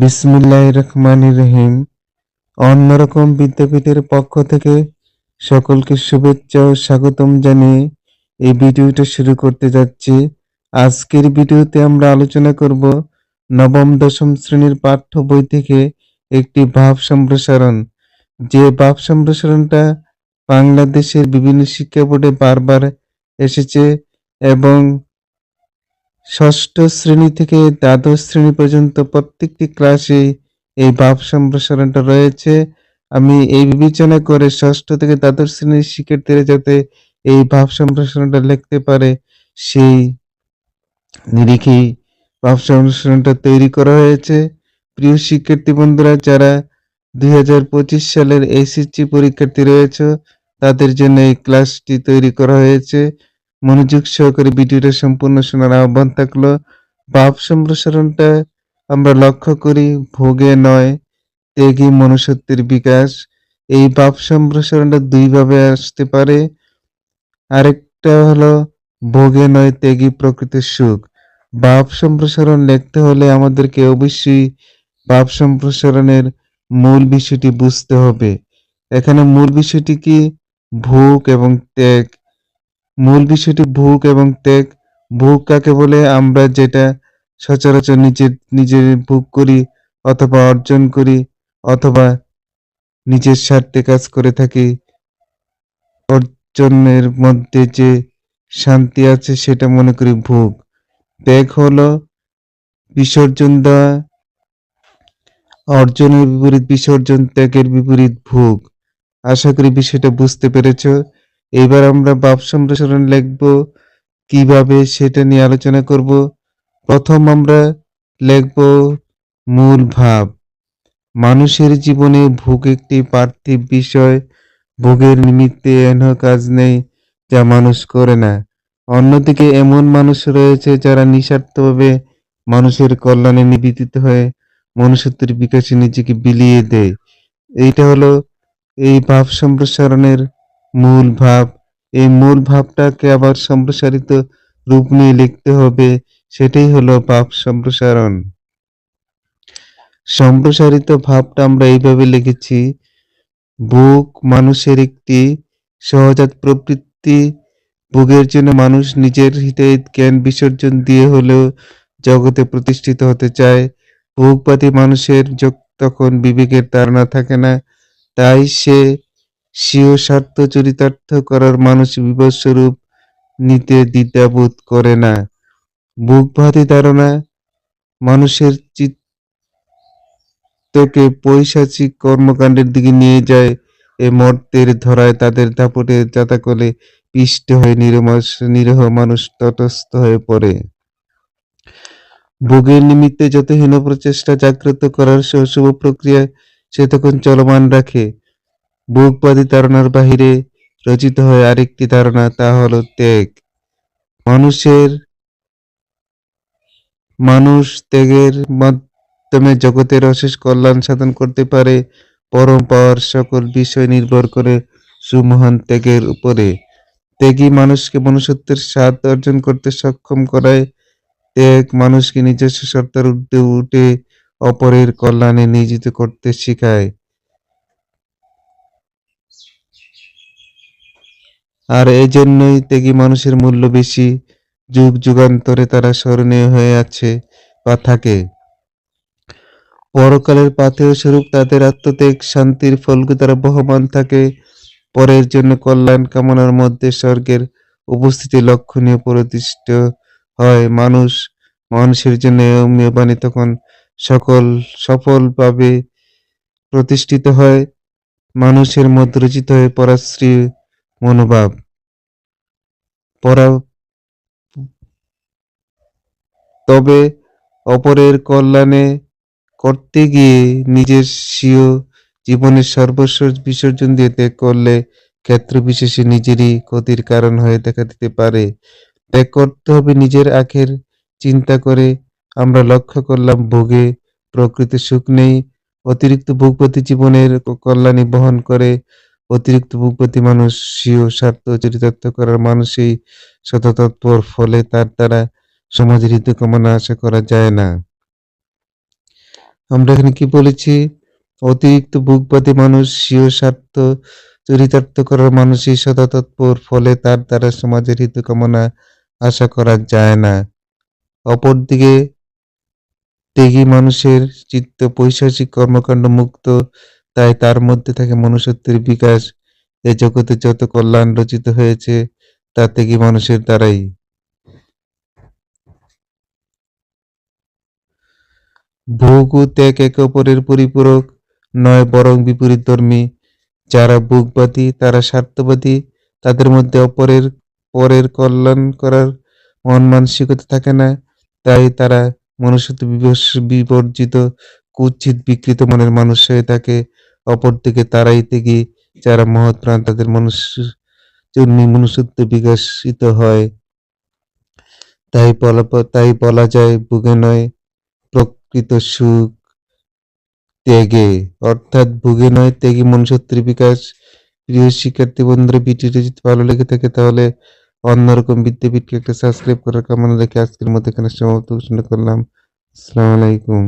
বিসমিল্লাহ রহমান রহিম। অন্যরকম বিদ্যাপীঠের পক্ষ থেকে সকলকে শুভেচ্ছা ও স্বাগতম জানিয়ে এই ভিডিওটা শুরু করতে যাচ্ছি। আজকের ভিডিওতে আমরা আলোচনা করব নবম, দশম শ্রেণির পাঠ্য বই থেকে একটি ভাব সম্প্রসারণ। যে ভাব সম্প্রসারণটা বাংলাদেশের বিভিন্ন শিক্ষা বোর্ডে বারবার এসেছে এবং ষষ্ঠ শ্রেণি থেকে দ্বাদশ শ্রেণি পর্যন্ত প্রত্যেকটি ক্লাসে এই ভাব সম্প্রসারণটা রয়েছে। আমি এই বিবেচনা করে ষষ্ঠ থেকে দ্বাদশ শ্রেণির শিক্ষার্থীরা যাতে এই ভাব সম্প্রসারণটা লিখতে পারে, সেই নিরিখেই ভাব সম্প্রসারণটা তৈরি করা হয়েছে। প্রিয় শিক্ষার্থী বন্ধুরা, যারা দুই হাজার পঁচিশ সালের এসএসসি পরীক্ষার্থী রয়েছে, তাদের জন্য এই ক্লাসটি তৈরি করা হয়েছে। মনোযোগ সহকারে ভিডিওটা সম্পূর্ণ শোনার আহ্বান থাকল। ভাব সম্প্রসারণটা আমরা লক্ষ্য করি, ভোগে নয় ত্যাগী মনুষ্যত্বের বিকাশ। এই ভাব সম্প্রসারণটা দুইভাবে আসতে পারে। আরেকটা হলো, ভোগে নয় ত্যাগী প্রকৃতির সুখ। ভাব সম্প্রসারণ লিখতে হলে আমাদেরকে অবশ্যই ভাব সম্প্রসারণের মূল বিষয়টি বুঝতে হবে। এখানে মূল বিষয়টি কি? ভোগ এবং ত্যাগ। মূল বিষয়টি ভোগ এবং ত্যাগ। ভোগ কাকে বলে? আমরা যেটা সচরাচর নিজের নিজের ভোগ করি অথবা অর্জন করি অথবা নিজের স্বার্থে কাজ করে থাকি। অর্জনের মধ্যে যে শান্তি আছে সেটা মনে করি ভোগ। ত্যাগ হলো বিসর্জন দেওয়া। অর্জনের বিপরীত বিসর্জন, ত্যাগের বিপরীত ভোগ। আশা করি বিষয়টা বুঝতে পেরেছ। এবার আমরা ভাব সম্প্রসারণ লিখব, কীভাবে সেটা নিয়ে আলোচনা করব। প্রথম আমরা লিখব মূল ভাব। মানুষের জীবনে ভোগ একটি পার্থিব বিষয়, ভোগের নিমিত্তে এন কাজ নেই যা মানুষ করে না। অন্যদিকে এমন মানুষ রয়েছে যারা নিঃস্বার্থভাবে মানুষের কল্যাণে নিবেদিত হয়ে মনুষ্যত্বের বিকাশে নিজেকে বিলিয়ে দেয়। এইটা হলো এই ভাব সম্প্রসারণের মূল ভাব এই মূল ভাবটাকে আবার সম্প্রসারিত রূপ নিয়ে লিখতে হবে। সেটাই হলো ভাব সম্প্রসারণ। সম্প্রসারিত ভাবটা আমরা এইভাবে লিখেছি। ভোগ মানুষের একটি সহজাত প্রবৃত্তি। ভোগের জন্য মানুষ নিজের হৃদয় জ্ঞান বিসর্জন দিয়ে হলেও জগতে প্রতিষ্ঠিত হতে চায়। ভোগবাদী মানুষের তখন বিবেকের ধারণা থাকে না। তাই সে স্বীয় স্বার্থ চরিতার্থ করার মানুষ বিপদস্বরূপ নিতে দ্বিধাবোধ করে না। বুকভাতি ধারণা, মানুষের চিত্তকে পৈশাচিক কর্মকাণ্ডের দিকে নিয়ে যায়, এ মর্তের ধরায় তাদের দাপটে যাতাকলে পিষ্ট হয়ে নিরমাস নিরহ মানুষ তটস্থ হয়ে পড়ে। ভোগের নিমিত্তে যত হীন প্রচেষ্টা জাগ্রত করার শুভ প্রক্রিয়া সে তখন চলমান রাখে। ভোগবাদী ধারণার বাহিরে রচিত হয় আরেকটি ধারণা, তা হলো ত্যাগ। মানুষের, মানুষ ত্যাগের মাধ্যমে জগতের অশেষ কল্যাণ সাধন করতে পারে, পরম পাওয়ার সকল বিষয় নির্ভর করে সুমহান ত্যাগের উপরে। ত্যাগই মানুষকে মনুষ্যত্বের স্বাদ অর্জন করতে সক্ষম করায়। ত্যাগ মানুষকে নিজস্ব সত্তার ঊর্ধ্বে উঠে অপরের কল্যাণে নিয়োজিত করতে শেখায়। আর এই জন্যই ত্যাগী মানুষের মূল্য বেশি? যুগ যুগান্তরে তারা স্মরণীয় হয়ে আছে বা থাকে পরকালের পাথেয় স্বরূপ তাদের আত্মত্যাগ, শান্তির ফলগু তারা বহমান থাকে। পরের জন্য কল্যাণ কামনার মধ্যে স্বর্গের উপস্থিতি লক্ষণীয় প্রতিষ্ঠিত হয়। মানুষ মানুষের জন্য অমীয় তখন সকল সফলভাবে প্রতিষ্ঠিত হয়। মানুষের মধ্যে রচিত হয় পরাশ্রী মনোভাব তবে অপরের কল্যাণে করতে গিয়ে নিজের স্বীয় জীবনের সর্বস্ব বিসর্জন দিয়ে ত্যাগ করলে ক্ষেত্র বিশেষে নিজেরই ক্ষতির কারণ হয়ে দেখা দিতে পারে। ত্যাগ করতে হবে নিজের আখের চিন্তা করে। আমরা লক্ষ্য করলাম ভোগে প্রকৃতির সুখ নেই। অতিরিক্ত ভোগপতি জীবনের কল্যাণী বহন করে। অতিরিক্ত ভোগপতি মানুষ স্বীয় স্বার্থ চরিতার্থ করার মানুষই শততৎপর ফলে তার দ্বারা সমাজের হিত কামনা আশা করা যায় না। আমরা এখানে কি বলেছি? অতিরিক্ত বুকবাদী মানুষ স্বীয় স্বার্থ চরিতার্থ করার মানুষই সদা তৎপর ফলে তার দ্বারা সমাজের হিত কামনা আশা করা যায় না। অপরদিকে ত্যাগী মানুষের চিত্ত পৈশাচিক কর্মকাণ্ড মুক্ত তাই তার মধ্যে থাকে মনুষ্যত্বের বিকাশ এ জগতে যত কল্যাণ রচিত হয়েছে তা ত্যাগী মানুষের দ্বারাই? ভোগ ত্যাগ একে অপরের পরিপূরক নয়, বরং বিপরীত ধর্মী। যারা ভোগবাদী, তারা স্বার্থবাদী। তাদের মধ্যে অপরের, পরের কল্যাণ করার মন মানসিকতা থাকে না। তাই তারা মনুষ্যত্ব বিবর্জিত কুৎসিত বিকৃত মনের মানুষ হয়ে থাকে। অপরদিকে তারাই থেকে যারা মহৎ প্রাণ, তাদের মনুষ্য জন্য মনুষ্যত্ব বিকশিত হয়। তাই বলা তাই বলা যায় ভোগে নয়, প্রকৃত সুখ ত্যাগে। অর্থাৎ ভোগে নয়, ত্যাগে মনুষ্যত্বের বিকাশ। প্রিয় শিক্ষার্থী বন্ধুরা, ভিডিওটি যদি ভালো লেগে থাকে, তাহলে অন্যরকম বিদ্যাপীঠকে একটা সাবস্ক্রাইব করার কামনা রেখে আজকের মতো এখানে সমাপ্ত ঘোষণা করলাম। আসসালামু আলাইকুম।